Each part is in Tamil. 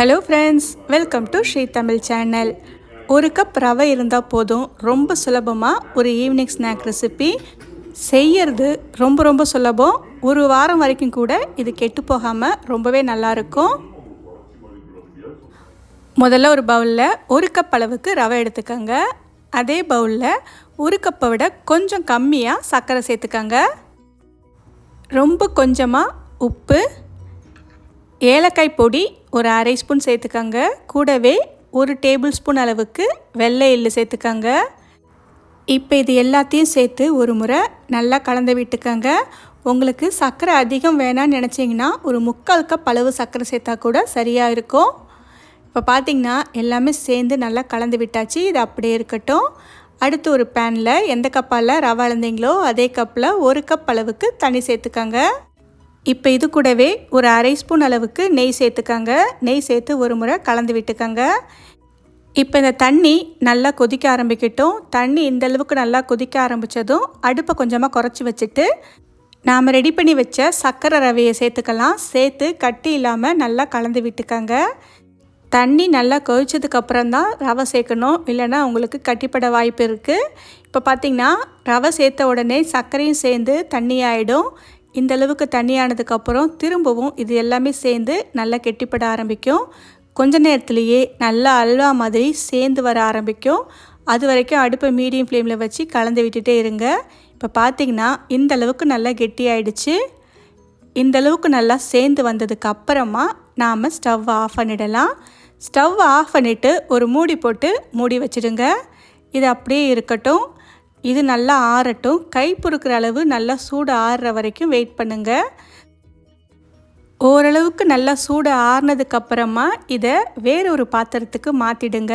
Hello friends welcome to Shri Tamil channel ஒரு கப் ரவை இருந்தால் போதும். ரொம்ப சுலபமாக ஒரு ஈவினிங் ஸ்நாக் ரெசிபி செய்யறது ரொம்ப ரொம்ப சுலபம். ஒரு வாரம் வரைக்கும் கூட இது கெட்டு போகாமல் ரொம்பவே நல்லாயிருக்கும் முதல்ல ஒரு பவுலில் ஒரு கப் அளவுக்கு ரவை எடுத்துக்கோங்க. அதே பவுலில் ஒரு கப்பை விட கொஞ்சம் கம்மியாக சர்க்கரை சேர்த்துக்கோங்க. ரொம்ப கொஞ்சமாக உப்பு ஏலக்காய் பொடி ஒரு அரை ஸ்பூன் சேர்த்துக்கோங்க. கூடவே ஒரு டேபிள் ஸ்பூன் அளவுக்கு வெள்ளை எள்ளு சேர்த்துக்கோங்க. இப்போ இது எல்லாத்தையும் சேர்த்து ஒரு முறை நல்லா கலந்து விட்டுக்கோங்க. உங்களுக்கு சர்க்கரை அதிகம் வேணாம்னு நினச்சிங்கன்னா ஒரு முக்கால் கப் அளவு சர்க்கரை சேர்த்தா கூட சரியாக இருக்கும். இப்போ பார்த்திங்கன்னா எல்லாமே சேர்ந்து நல்லா கலந்து விட்டாச்சு. இது அப்படியே இருக்கட்டும். அடுத்து ஒரு பேனில் எந்த கப்பால் ரவை அளந்தீங்களோ அதே கப்பில் ஒரு கப் அளவுக்கு தண்ணி சேர்த்துக்கோங்க. இப்போ இது கூடவே ஒரு அரை ஸ்பூன் அளவுக்கு நெய் சேர்த்துக்கங்க. நெய் சேர்த்து ஒரு முறை கலந்து விட்டுக்கங்க. இப்போ இந்த தண்ணி நல்லா கொதிக்க ஆரம்பிக்கட்டும். தண்ணி இந்த அளவுக்கு நல்லா கொதிக்க ஆரம்பித்ததும் அடுப்பை கொஞ்சமாக குறைச்சி வச்சுட்டு நாம் ரெடி பண்ணி வச்ச சர்க்கரை ரவையை சேர்த்துக்கலாம். சேர்த்து கட்டி இல்லாமல் நல்லா கலந்து விட்டுக்கங்க. தண்ணி நல்லா கொதிச்சதுக்கப்புறம் தான் ரவை சேர்க்கணும். இல்லைன்னா உங்களுக்கு கட்டிப்பட வாய்ப்பு இருக்குது இப்போ பார்த்திங்கன்னா ரவை சேர்த்த உடனே சர்க்கரையும் சேர்ந்து தண்ணி ஆகிடும் இந்த அளவுக்கு தண்ணியானதுக்கப்புறம் திரும்பவும் இது எல்லாமே சேர்ந்து நல்லா கெட்டிப்பட ஆரம்பிக்கும். கொஞ்ச நேரத்துலேயே நல்லா அல்வா மாதிரி சேர்ந்து வர ஆரம்பிக்கும். அது வரைக்கும் அடுப்பை மீடியம் ஃப்ளேமில் வச்சு கலந்து விட்டுட்டே இருங்க. இப்போ பார்த்தீங்கன்னா இந்த அளவுக்கு நல்லா கெட்டி ஆயிடுச்சு இந்த அளவுக்கு நல்லா சேர்ந்து வந்ததுக்கு அப்புறமா நாம் ஸ்டவ் ஆஃப் பண்ணிடலாம். ஸ்டவ் ஆஃப் பண்ணிவிட்டு ஒரு மூடி போட்டு மூடி வச்சுடுங்க. இது அப்படியே இருக்கட்டும். இது நல்லா ஆறட்டும். கை பொறுக்கிற அளவு நல்லா சூடு ஆறுற வரைக்கும் வெயிட் பண்ணுங்கள் ஓரளவுக்கு நல்லா சூடு ஆறுனதுக்கப்புறமா இதை வேற ஒரு பாத்திரத்துக்கு மாற்றிடுங்க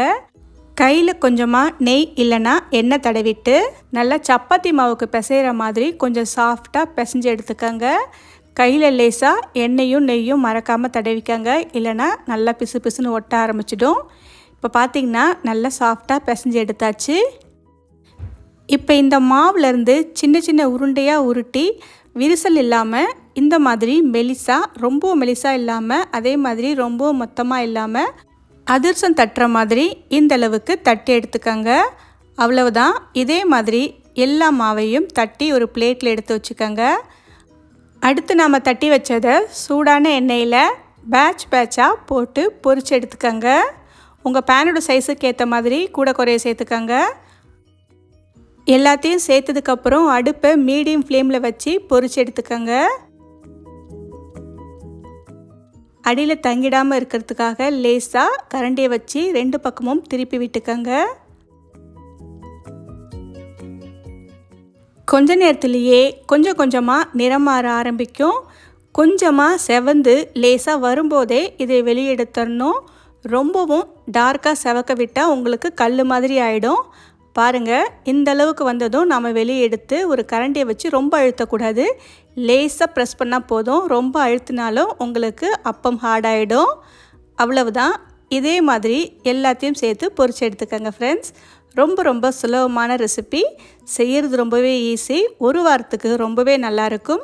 கையில் கொஞ்சமாக நெய் இல்லைன்னா எண்ணெய் தடவிட்டு நல்லா சப்பாத்தி மாவுக்கு பிசைகிற மாதிரி கொஞ்சம் சாஃப்டாக பிசைஞ்சு எடுத்துக்கோங்க. கையில் லேசாக எண்ணெயும் நெய்யும் மறக்காமல் தடவிக்கங்க. இல்லைன்னா நல்லா பிசு பிசுன்னு ஒட்ட ஆரம்பிச்சிடும். இப்போ பார்த்திங்கன்னா நல்லா சாஃப்டாக பிசைஞ்சு எடுத்தாச்சு. இப்போ இந்த மாவுலேருந்து சின்ன சின்ன உருண்டையாக உருட்டி விரிசல் இல்லாமல் இந்த மாதிரி மெலிசா ரொம்ப மெலிசா இல்லாமல் அதே மாதிரி ரொம்ப மொத்தமாக இல்லாமல் அதிர்சம் தட்டுற மாதிரி இந்த அளவுக்கு தட்டி எடுத்துக்கோங்க. அவ்வளவுதான். இதே மாதிரி எல்லா மாவையும் தட்டி ஒரு பிளேட்டில் எடுத்து வச்சுக்கோங்க. அடுத்து நாம் தட்டி வச்சதை சூடான எண்ணெயில் பேட்ச் பேட்சாக போட்டு பொறிச்சு எடுத்துக்கோங்க. உங்கள் பேனோட சைஸுக்கு ஏற்ற மாதிரி கூட குறைய சேர்த்துக்கோங்க. எல்லாத்தையும் சேர்த்ததுக்கப்புறம் அடுப்பை மீடியம் ஃப்ளேமில் வச்சு பொறிச்சு எடுத்துக்கோங்க. அடியில் தங்கிடாமல் இருக்கிறதுக்காக லேஸாக கரண்டியை வச்சு ரெண்டு பக்கமும் திருப்பி விட்டுக்கோங்க. கொஞ்ச நேரத்துலேயே கொஞ்சம் கொஞ்சமாக நிறம் மாற ஆரம்பிக்கும். கொஞ்சமாக செவந்து லேசாக வரும்போதே இதை வெளியெடுத்துடணும் ரொம்பவும் டார்க்காக செவக்க விட்டால் உங்களுக்கு கல் மாதிரி ஆகிடும் பாருங்கள் இந்த அளவுக்கு வந்ததும் நாம் வெளியே எடுத்து ஒரு கரண்டியை வச்சு ரொம்ப அழுத்தக்கூடாது. லேஸாக ப்ரெஸ் பண்ணால் போதும். ரொம்ப அழுத்தினாலும் உங்களுக்கு அப்பம் ஹார்டாகிடும் அவ்வளவுதான். இதே மாதிரி எல்லாத்தையும் சேர்த்து பொறிச்சு எடுத்துக்கோங்க ஃப்ரெண்ட்ஸ் ரொம்ப ரொம்ப சுலபமான ரெசிபி செய்கிறது ரொம்பவே ஈஸி ஒரு வாரத்துக்கு ரொம்பவே நல்லாயிருக்கும்